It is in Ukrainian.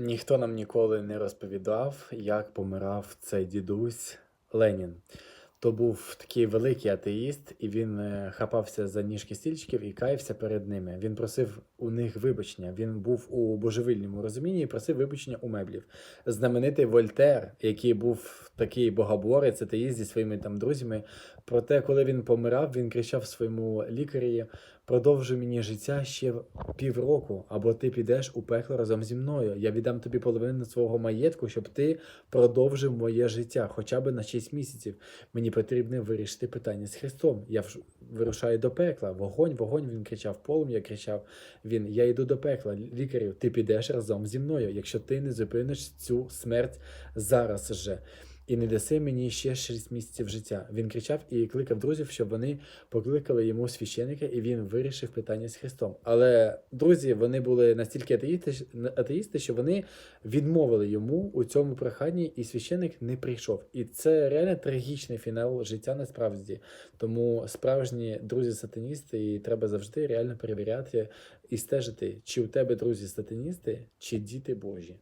Ніхто нам ніколи не розповідав, як помирав цей дідусь Ленін. То був такий великий атеїст, і він е, хапався за ніжки стільчиків і каявся перед ними. Він просив у них вибачення. Він був у божевільному розумінні і просив вибачення у меблів. Знаменитий Вольтер, який був такий богоборець, атеїст зі своїми там друзями. Проте, коли він помирав, він кричав своєму лікарі: продовжуй мені життя ще півроку, або ти підеш у пекло разом зі мною. Я віддам тобі половину свого маєтку, щоб ти продовжив моє життя, хоча б на 6 місяців. Мені потрібно вирішити питання з Христом. Я вирушаю до пекла. Вогонь, вогонь. Він кричав, полум'я кричав. Він: Я йду до пекла. Лікарю, ти підеш разом зі мною, якщо ти не зупиниш цю смерть зараз же. І не даси мені ще 6 місяців життя. Він кричав і кликав друзів, щоб вони покликали йому священика, і він вирішив питання з Христом. Але друзі, вони були настільки атеїсти, атеїсти, що вони відмовили йому у цьому проханні, і священик не прийшов. І це реально трагічний фінал життя насправді. Тому справжні друзі-сатаністи, і треба завжди реально перевіряти і стежити, чи у тебе друзі сатаністи, чи діти Божі.